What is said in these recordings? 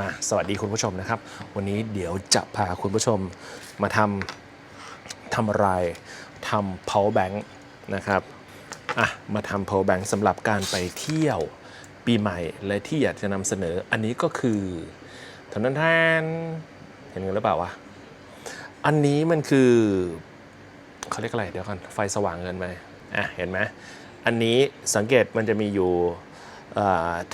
มาสวัสดีคุณผู้ชมนะครับ วันนี้เดี๋ยวจะพาคุณผู้ชมมาทำทำอะไรทำ power bank นะครับอะมาทำ power bank สำหรับการไปเที่ยวปีใหม่และที่อยากจะนำเสนออันนี้ก็คือทนทานเห็นกันหรือเปล่าวะอันนี้มันคือเขาเรียกอะไรเดี๋ยวก่อนไฟสว่างเกินไปอะเห็นไหมอันนี้สังเกตมันจะมีอยู่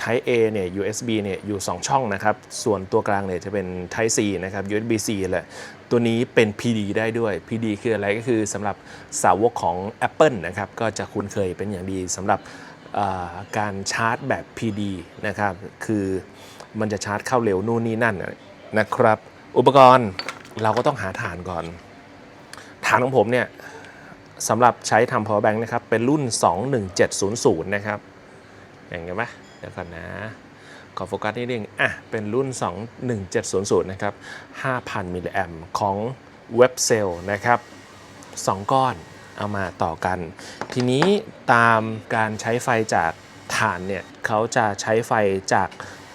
Type A เนี่ย USB เนี่ยอยู่ 2 ช่องนะครับ ส่วนตัวกลางเนี่ยจะเป็น Type C นะครับ USB C แหละ ตัวนี้เป็น PD ได้ด้วย PD คืออะไรก็คือสำหรับสาวกของ Apple นะครับ ก็จะคุ้นเคยเป็นอย่างดีสำหรับการชาร์จแบบ PD นะครับ คือมันจะชาร์จเข้าเร็วนู่นนี่นั่นนะครับ อุปกรณ์เราก็ต้องหาฐานก่อน ฐานของผมเนี่ยสำหรับใช้ทำ power bank นะครับ เป็นรุ่น 21700 นะครับ อย่างเงี้ยไหมเดี๋ยวก่อนนะ ขอโฟกัสนิดนึงอะ เป็นรุ่น 21700 นะครับ 5,000 มิลลิแอมของ w e b c e l l นะครับ 2 ก้อนเอามาต่อกัน ทีนี้ตามการใช้ไฟจากถ่านเนี่ยเขาจะใช้ไฟจาก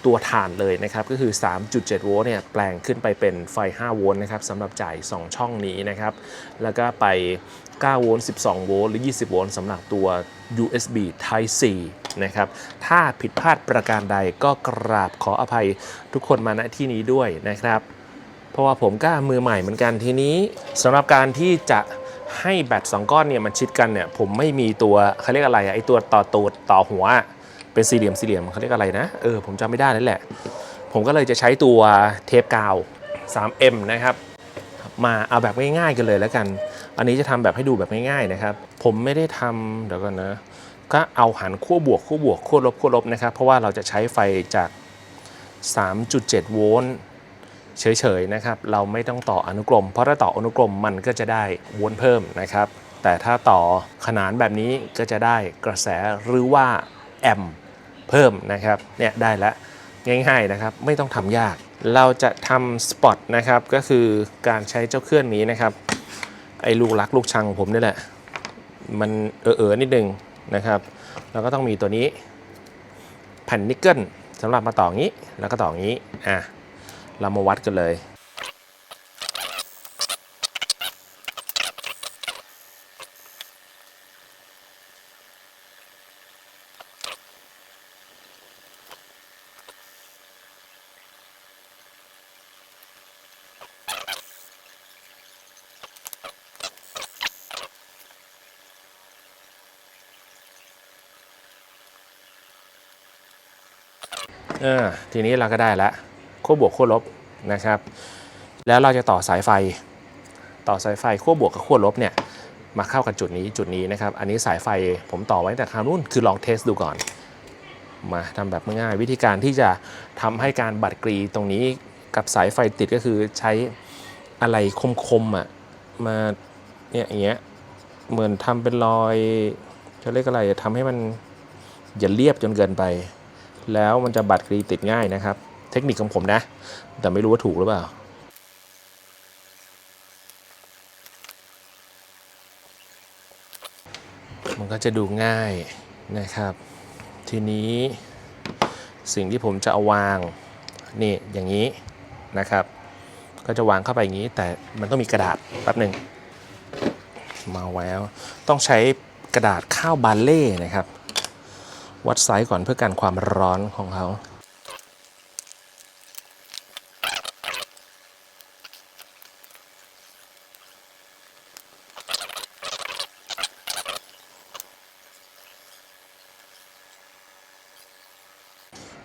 ตัวถ่านเลยนะครับ ก็คือ 3.7 โวลต์เนี่ยแปลงขึ้นไปเป็นไฟ 5 โวลต์นะครับสำหรับจ่าย 2 ช่องนี้นะครับ แล้วก็ไป 9 โวลต์ 12 โวลต์ หรือ 20 โวลต์สำหรับตัว USB Type C นะครับ ถ้าผิดพลาดประการใดก็กราบขออภัยทุกคนมาณที่นี้ด้วยนะครับ เพราะว่าผมก็มือใหม่เหมือนกันทีนี้สำหรับการที่จะให้แบต2ก้อนเนี่ยมันชิดกันเนี่ยผมไม่มีตัวเขาเรียกอะไรอะไอตัวต่อตูดต่อหัว เป็นสี่เหลี่ยมสี่เหลี่ยมเขาเรียกอะไรนะเออผมจำไม่ได้แล้วแหละ ผมก็เลยจะใช้ตัวเทปกาว 3M นะครับ มาเอาแบบง่ายๆกันเลยแล้วกัน อันนี้จะทำแบบให้ดูแบบง่ายๆนะครับ ผมไม่ได้ทำเดี๋ยวก่อนนะ ก็เอาหันขั้วบวกขั้วบวกขั้วลบขั้วลบนะครับ เพราะว่าเราจะใช้ไฟจาก 3.7 โวลต์เฉยๆนะครับ เราไม่ต้องต่ออนุกรม เพราะถ้าต่ออนุกรมมันก็จะได้โวลต์เพิ่มนะครับ แต่ถ้าต่อขนานแบบนี้ก็จะได้กระแสหรือว่าแอมเพิ่มนะครับ เนี่ยได้แล้วง่ายๆนะครับ ไม่ต้องทำยาก เราจะทำสปอตนะครับ ก็คือการใช้เจ้าเครื่องนี้นะครับ ไอ้ลูกรักลูกชังของผมนี่แหละ มันเออๆนิดนึงนะครับ แล้วก็ต้องมีตัวนี้แผ่นนิกเกิลสำหรับมาต่องี้แล้วก็ต่องี้อะเรามาวัดกันเลย เออทีนี้เราก็ได้แล้วขั้วบวกขั้วลบนะครับ แล้วเราจะต่อสายไฟ ต่อสายไฟขั้วบวกกับขั้วลบเนี่ยมาเข้ากันจุดนี้จุดนี้นะครับ อันนี้สายไฟผมต่อไว้แต่คราวนู้นคือลองเทสดูก่อน มาทำแบบง่ายวิธีการที่จะทำให้การบัดกรีตรงนี้กับสายไฟติดก็คือใช้อะไรคมๆอะมาเนี่ยอย่างเงี้ยเหมือนทำเป็นรอยจะเรียกอะไรทำให้มันอย่าเรียบจนเกินไป แล้วมันจะบัตรกรีติดง่ายนะครับ เทคนิคของผมนะ แต่ไม่รู้ว่าถูกหรือเปล่ามันก็จะดูง่ายนะครับ ทีนี้สิ่งที่ผมจะเอาวางนี่อย่างนี้นะครับ ก็จะวางเข้าไปอย่างนี้ แต่มันต้องมีกระดาษแป๊บหนึ่งมาแล้ว ต้องใช้กระดาษข้าวบาเล่นะครับ วัดไซส์ก่อนเพื่อการความร้อนของเขา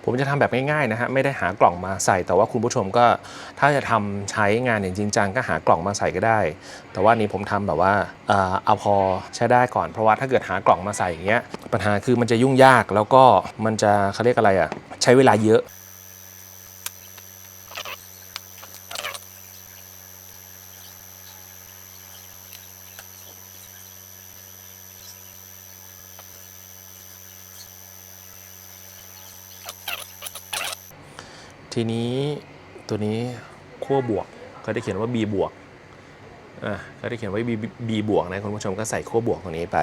ผมจะทำแบบง่ายๆนะฮะไม่ได้หากล่องมาใส่ แต่ว่าคุณผู้ชมก็ถ้าจะทำใช้งานอย่างจริงจังก็หากล่องมาใส่ก็ได้ แต่ว่านี้ผมทำแบบว่าเอ่อเอาพอใช้ได้ก่อนเพราะว่าถ้าเกิดหากล่องมาใส่อย่างเงี้ยปัญหาคือมันจะยุ่งยากแล้วก็มันจะเขาเรียกอะไรอะ่ะใช้เวลาเยอะ ทีนี้ตัวนี้ขั้วบวกเขาได้เขียนว่า b บวกอะเขาได้เขียนไว้ b b บวกนะคุณผู้ชมก็ใส่ขั้วบวกตรงนี้ไป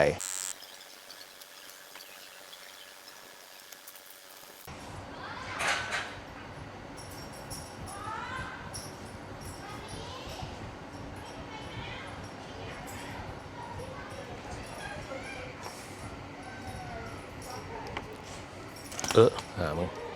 เออหามึง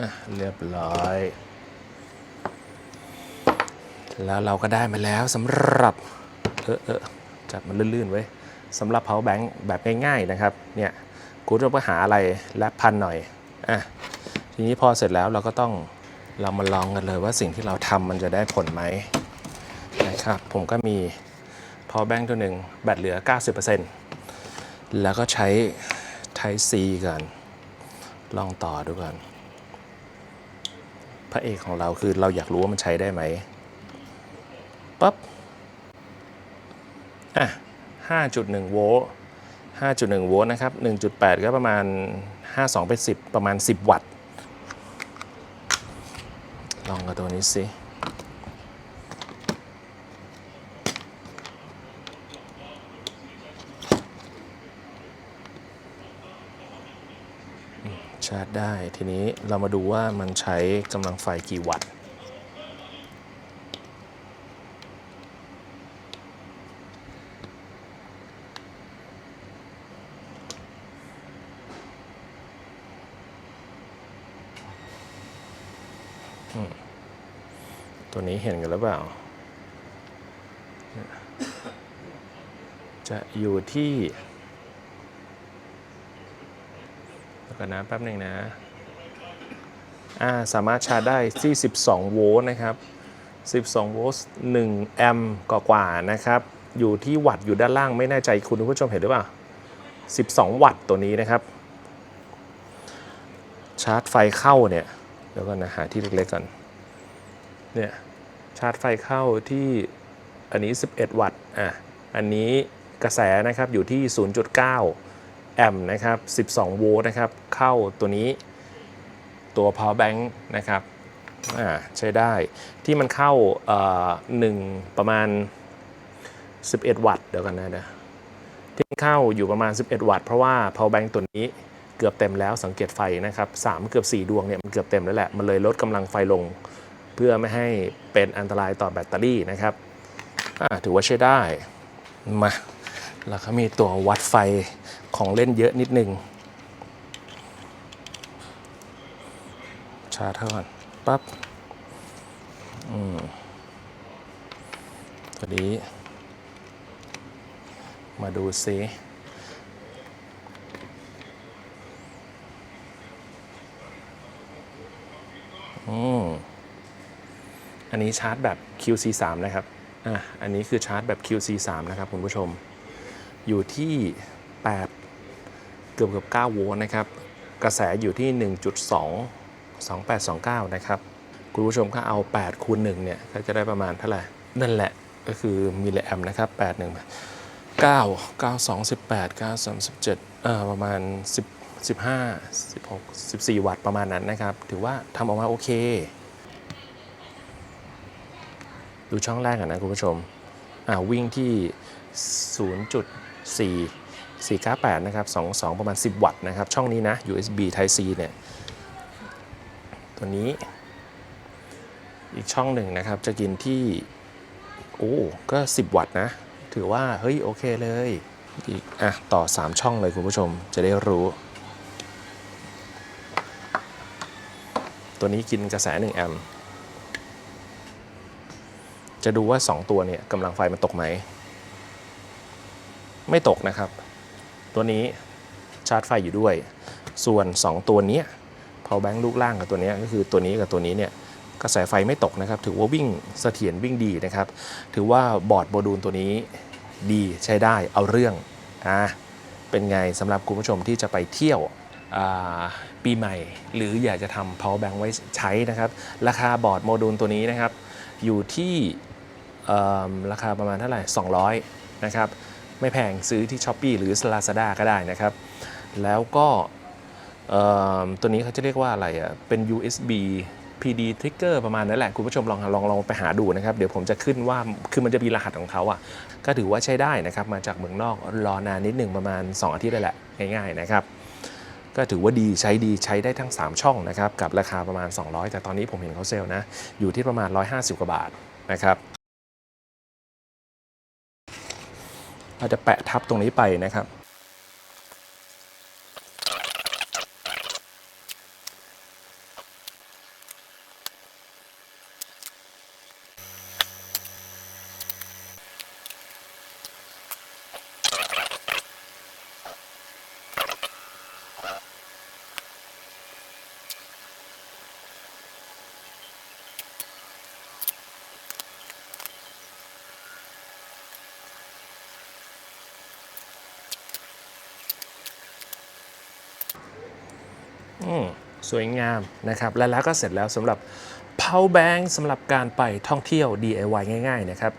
อะเรียบร้อย แล้วเราก็ได้มาแล้วสำหรับเออเออจับมันลื่นๆไว้ยสำหรับ power bank แบบง่ายๆนะครับ เนี่ยกูจะไปหาอะไรแลบพันหน่อยอะทีนี้พอเสร็จแล้วเราก็ต้องเรามาลองกันเลยว่าสิ่งที่เราทำมันจะได้ผลไหมนะครับ ผมก็มี power bank ตัวหนึ่งแบตเหลือ 90%แล้วก็ใช้ Type C กันลองต่อดูก่อน พระเอกของเราคือเราอยากรู้ว่ามันใช้ได้ไหมปั๊บอะ5.1 โวลต์5.1 โวลต์นะครับ 1.8 ก็ประมาณ 52 เป็น 10 ประมาณ 10 วัตต์ ลองกับตัวนี้สิ ชาร์จได้ ทีนี้เรามาดูว่ามันใช้กำลังไฟกี่วัตต์ตัวนี้เห็นกันหรือเปล่า จะอยู่ที่ แล้วกันนะแป๊บหนึ่งนะอ่าสามารถชาร์จได้ที่ 12 โวลต์นะครับ 12 โวลต์1แอมป์กว่าๆนะครับ อยู่ที่วัตต์อยู่ด้านล่างไม่แน่ใจคุณผู้ชมเห็นหรือเปล่า 12 วัตต์ตัวนี้นะครับ ชาร์จไฟเข้าเนี่ยเดี๋ยวก่อนนะหาที่เล็กๆก่อนเนี่ยชาร์จไฟเข้าที่อันนี้ 11 วัตต์อะอันนี้กระแสนะครับอยู่ที่ 0.9 แอมป์นะครับ 12 โวลต์นะครับ เข้าตัวนี้ตัว power bank นะครับใช้ได้ที่มันเข้าเอ่อหนึ่งประมาณ 11 วัตต์เดี๋ยวกันนะเดี๋ยวที่เข้าอยู่ประมาณ 11 วัตต์เพราะว่า power bank ตัวนี้เกือบเต็มแล้วสังเกตไฟนะครับ3เกือบ 4 ดวงเนี่ยมันเกือบเต็มแล้วแหละ มันเลยลดกำลังไฟลง เพื่อไม่ให้เป็นอันตรายต่อแบตเตอรี่นะครับถือว่าใช้ได้มา แล้วก็มีตัววัดไฟของเล่นเยอะนิดนึงชาร์จเท่ากันปั๊บอืมตัวนี้ มาดูซิอืมอันนี้ชาร์จแบบ QC3 นะครับ อะ อันนี้คือชาร์จแบบ QC3 นะครับคุณผู้ชม อยู่ที่ 8 เกือบเกือบ9โวลต์นะครับ กระแสอยู่ที่ 1.2 2829 นะครับ คุณผู้ชมก็เอา 8 คูณ1เนี่ย ก็จะได้ประมาณเท่าไหร่ นั่นแหละ ก็คือมิลลิแอมป์นะครับ 8 1 9 9 2 18 9 3 17เอ่อประมาณ 10 15 16 14 วัตต์ประมาณนั้นนะครับ ถือว่าทำออกมาโอเค ดูช่องแรกกันนะคุณผู้ชม อ่าวิ่งที่ 4 498นะครับ22 ประมาณ 10 วัตต์นะครับ ช่องนี้นะ USB Type C เนี่ย ตัวนี้ อีกช่องหนึ่งนะครับ จะกินที่ โอ้ ก็ 10 วัตต์นะ ถือว่า เฮ้ย โอเคเลย อีก อะ ต่อ 3 ช่องเลยคุณผู้ชม จะได้รู้ ตัวนี้กินกระแส 1 แอมป์ จะดูว่า 2 ตัวเนี่ยกำลังไฟมันตกไหม ไม่ตกนะครับ ตัวนี้ชาร์จไฟอยู่ด้วย ส่วน 2 ตัวนี้ย power bank ลูกล่างกับตัวนี้ก็คือตัวนี้กับตัวนี้เนี่ยกระแสไฟไม่ตกนะครับ ถือว่าวิ่งเสถียรวิ่งดีนะครับ ถือว่าบอร์ดโมดูลตัวนี้ดีใช้ได้เอาเรื่องอะเป็นไงสำหรับคุณผู้ชมที่จะไปเที่ยวปีใหม่ หรืออยากจะทำ power bank ไว้ใช้นะครับ ราคาบอร์ดโมดูลตัวนี้นะครับ อยู่ที่ราคาประมาณเท่าไหร่ 200 นะครับ ไม่แพงซื้อที่ s h อ p e e หรือ Lazada ก็ได้นะครับ แล้วก็ตัวนี้เขาจะเรียกว่าอะไรอะ เป็น USB PD trigger ประมาณนั้นแหละ คุณผู้ชมลองลองลองไปหาดูนะครับ เดี๋ยวผมจะขึ้นว่าคือมันจะมีรหัสของเขาอะ ก็ถือว่าใช้ได้นะครับ มาจากเมืองนอกรอนานนิดหนึ่งประมาณ 2 อาทิตย์ได้แหละ ง่ายๆนะครับ ก็ถือว่าดีใช้ดีใช้ได้ทั้ง 3 ช่องนะครับ กับราคาประมาณ 200 แต่ตอนนี้ผมเห็นเขาเซลล์นะ อยู่ที่ประมาณ 150 กว่าบาทนะครับ เราจะแปะทับตรงนี้ไปนะครับ อืม สวยงามนะครับและแล้วก็เสร็จแล้วสำหรับ power bank สำหรับการไปท่องเที่ยว DIY ง่าย ๆ นะครับ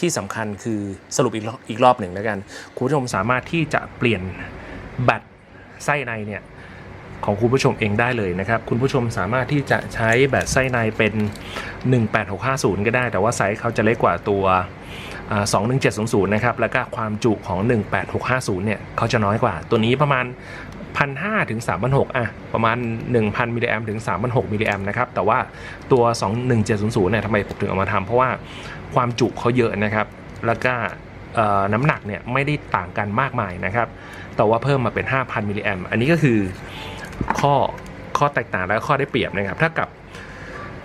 ที่สำคัญคือสรุปอีกรอบอีกรอบหนึ่งแล้วกัน คุณผู้ชมสามารถที่จะเปลี่ยนแบตไส้ในเนี่ยของคุณผู้ชมเองได้เลยนะครับ คุณผู้ชมสามารถที่จะใช้แบตไส้ในเป็น 18650 ก็ได้ แต่ว่าไซส์เขาจะเล็กกว่าตัว 21700 นะครับ แล้วก็ความจุของ 18650 เนี่ยเขาจะน้อยกว่าตัวนี้ประมาณ 1,500ถึง3,600อะประมาณ 1,000มิลลิแอมถึง3,600มิลลิแอมนะครับแต่ว่าตัว 21700เนี่ยทำไมผมถึงเอามาทำเพราะว่าความจุเขาเยอะนะครับ แล้วก็น้ำหนักเนี่ยไม่ได้ต่างกันมากมายนะครับ แต่ว่าเพิ่มมาเป็น 5,000มิลลิแอมอันนี้ก็คือข้อข้อแตกต่างและข้อได้เปรียบนะครับ ถ้ากับ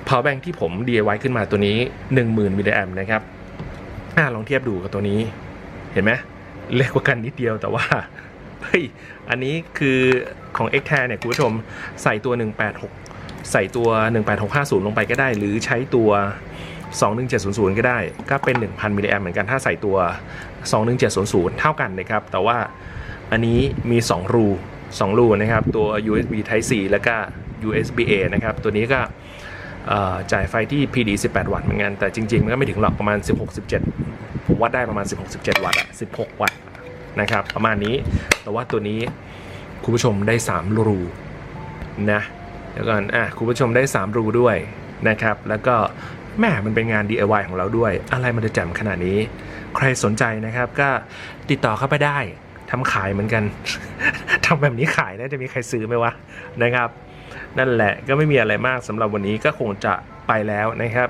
power bank ที่ผม DIY ขึ้นมาตัวนี้ 10,000มิลลิแอมนะครับอลองเทียบดูกับตัวนี้เห็นไหมเล็กกว่ากันนิดเดียวแต่ว่า เฮ้ย อันนี้คือของ x t a เนี่ยคุณผู้ชมใส่ตัว 186 ใส่ตัว 18650 ลงไปก็ได้ หรือใช้ตัว 21700 ก็ได้ ก็เป็น 1,000มิลลิแอมเหมือนกันถ้าใส่ตัว 21700 เท่ากันนะครับ แต่ว่าอันนี้มี 2 รู 2 รูนะครับ ตัว USB Type C แล้วก็ USB A นะครับ ตัวนี้ก็จ่ายไฟที่ PD 18 วัตต์เหมือนกัน แต่จริงๆ มันก็ไม่ถึงหรอกประมาณ 16-17 ผมวัดได้ประมาณ 16-17 วัตต์อะ16 วัตต์ นะครับ ประมาณนี้แต่ว่าตัวนี้คุณผู้ชมได้ 3 รูนะเดี๋ยวก่อนอะคุณผู้ชมได้ 3 รูด้วยนะครับ แล้วก็แม่มันเป็นงาน DIY ของเราด้วย อะไรมันจะแจ่มขนาดนี้ ใครสนใจนะครับก็ติดต่อเข้าไปได้ทำขายเหมือนกัน ทำแบบนี้ขายน่าจะมีใครซื้อไหมวะนะครับ นั่นแหละก็ไม่มีอะไรมากสำหรับวันนี้ก็คงจะไปแล้วนะครับ